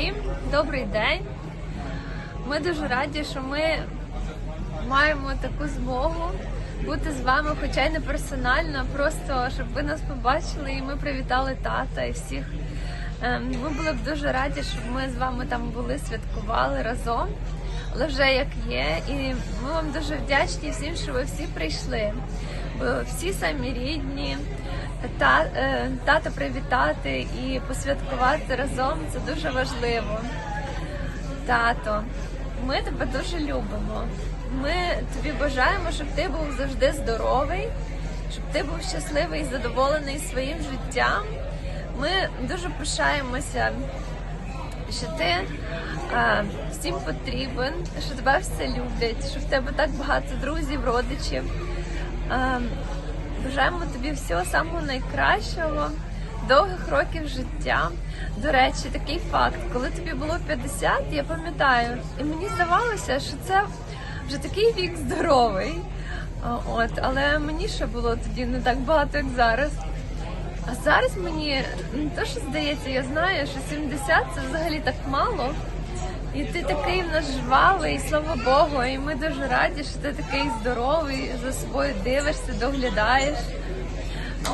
Всім добрий день. Ми дуже раді, що ми маємо таку змогу бути з вами, хоча й не персонально, просто щоб ви нас побачили і ми привітали тата і всіх. Ем, Ми були б дуже раді, щоб ми з вами там були, святкували разом. Але вже як є, і ми вам дуже вдячні всім, що ви всі прийшли. Бо всі самі рідні, та, е, тата привітати і посвяткувати разом це дуже важливо. Тато, ми тебе дуже любимо. Ми тобі бажаємо, щоб ти був завжди здоровий, щоб ти був щасливий і задоволений своїм життям. Ми дуже пишаємося, що ти е, всім потрібен, що тебе все люблять, що в тебе так багато друзів, родичів. Е, бажаємо тобі всього самого найкращого, довгих років життя. До речі, такий факт, коли тобі було 50, я пам'ятаю, і мені здавалося, що це вже такий вік здоровий. От, але мені ще було тоді не так багато, як зараз. А зараз мені не то, що здається, я знаю, що 70 це взагалі так мало. І ти такий в нас жвавий, слава Богу, і ми дуже раді, що ти такий здоровий, за собою дивишся, доглядаєш.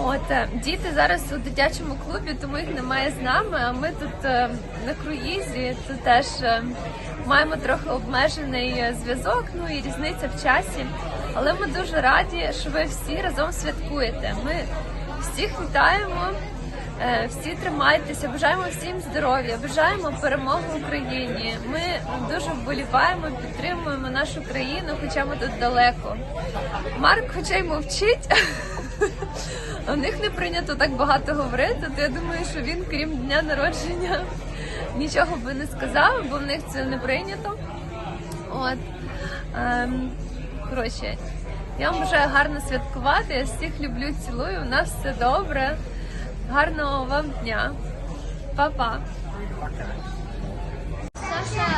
От е, діти зараз у дитячому клубі, тому їх немає з нами. А ми тут е, на круїзі, тут теж е, маємо трохи обмежений зв'язок, ну і різниця в часі. Але ми дуже раді, що ви всі разом святкуєте. Ми всіх вітаємо. Е, Всі тримайтеся, бажаємо всім здоров'я, бажаємо перемоги Україні. Ми дуже вболіваємо, підтримуємо нашу країну, хоча ми тут далеко. Марк, хоча й мовчить, в них не прийнято так багато говорити. То я думаю, що він, крім дня народження, нічого би не сказав, бо в них це не прийнято. От ем, коротше, я вам бажаю гарно святкувати. Я всіх люблю, цілую. У нас все добре. Гарного вам дня. Па-па. Саша,